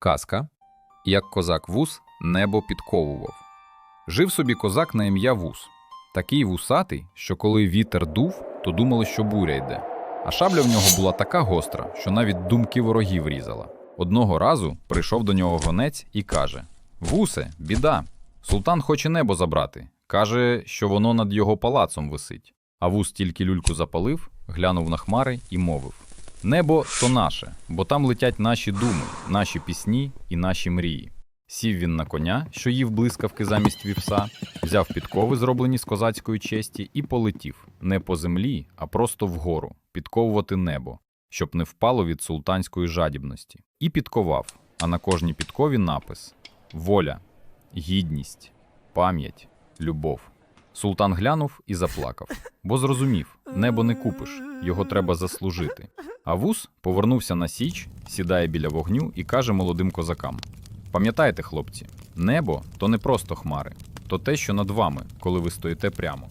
Казка, як козак вус небо підковував. Жив собі козак на ім'я вус. Такий вусатий, що коли вітер дув, то думали, що буря йде. А шабля в нього була така гостра, що навіть думки ворогів різала. Одного разу прийшов до нього гонець і каже: Вусе, біда! Султан хоче небо забрати. Каже, що воно над його палацом висить. А вус тільки люльку запалив, глянув на хмари і мовив: Небо то наше, бо там летять наші думи, наші пісні і наші мрії. Сів він на коня, що їв блискавки замість вівса, взяв підкови, зроблені з козацької честі, і полетів не по землі, а просто вгору, підковувати небо, щоб не впало від султанської жадібності. І підковав, а на кожній підкові напис: воля, гідність, пам'ять, любов. Султан глянув і заплакав, бо зрозумів, небо не купиш, його треба заслужити. А вус повернувся на січ, сідає біля вогню і каже молодим козакам: Пам'ятайте, хлопці, небо то не просто хмари, то те, що над вами, коли ви стоїте прямо.